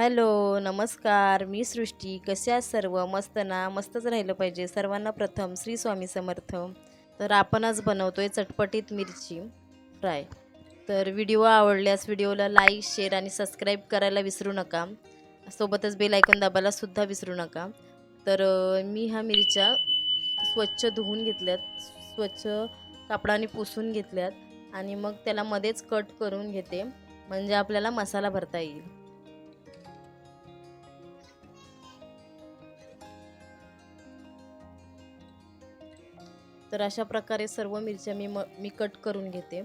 Hello नमस्कार. मी सृष्टी. कशा सर्व? मस्त ना? मस्तच राहिलं पाहिजे. सर्वांना प्रथम श्री स्वामी समर्थ. तर आपण आज बनवतोय चटपटीत मिरची फ्राय. तर व्हिडिओ आवडल्यास व्हिडिओला लाईक शेअर आणि सबस्क्राईब करायला विसरू नका. सोबतच बेल ऐकून दाबायला सुद्धा विसरू नका. तर मी ह्या मिरच्या स्वच्छ धुवून घेतल्यात. स्वच्छ कापडाने पुसून घेतल्यात. आणि मग त्याला मध्येच कट करून घेते. म्हणजे आपल्याला मसाला भरता येईल. तर अशा प्रकारे सर्व मिरच्या मी म मी कट करून घेते.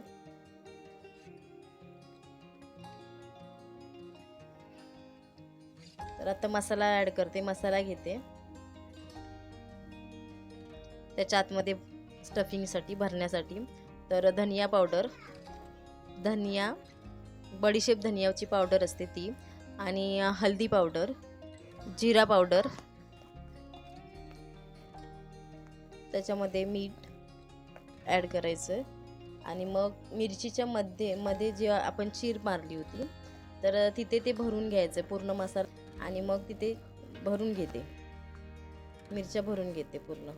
तर आता मसाला ॲड करते मसाला घेते. त्याच्या आतमध्ये स्टफिंगसाठी भरण्यासाठी. तर धनिया पावडर धनिया बडीशेप धनियाची पावडर असते ती. आणि हल्दी पावडर जिरा पावडर त्याच्यामध्ये मीठ ॲड करायचं आणि मग मिरचीच्या मध्ये मध्ये जे आपण चीर मारली होती तर तिथे ते भरून घ्यायचं पूर्ण मसाला आणि मग तिथे भरून घेते. मिरच्या भरून घेते पूर्ण.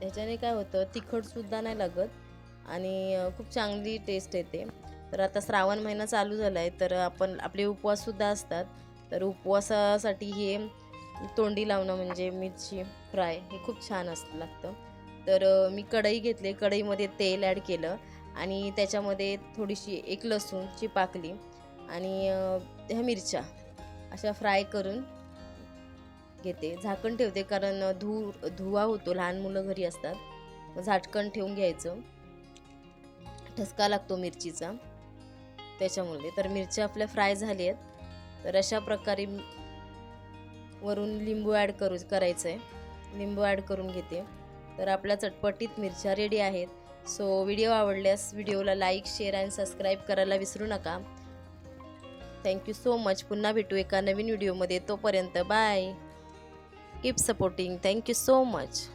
त्याच्याने काय होतं तिखटसुद्धा नाही लागत आणि खूप चांगली टेस्ट येते. तर आता श्रावण महिना चालू झाला आहे तर आपण आपले उपवाससुद्धा असतात. तर उपवासासाठी हे तोंडी लावणं म्हणजे मिरची फ्राय हे खूप छान असं लागतं. तर मी कढई घेतली. कढईमध्ये तेल ॲड केलं आणि त्याच्यामध्ये थोडीशी एक लसूणची पाकली आणि ह्या मिरच्या अशा फ्राय करून घेते. झाकण ठेवते कारण धू धुवा होतो. लहान मुलं घरी असतात. झाटकण ठेवून घ्यायचं. ठसका लागतो मिरचीचा. त्याच्यामुळे. तर मिरच्या आपल्या फ्राय झाली आहेत. तर अशा प्रकारे वरून लिंबू ॲड करू करायचं आहे लिंबू ॲड करून घेते. तर आपल्या चटपटीत मिरच्या रेडी आहेत. सो व्हिडिओ आवडल्यास व्हिडिओला लाईक शेअर आणि सबस्क्राईब करायला विसरू नका. थँक्यू सो मच पुन्हा भेटू एका नवीन व्हिडिओमध्ये तोपर्यंत bye keep supporting thank you so much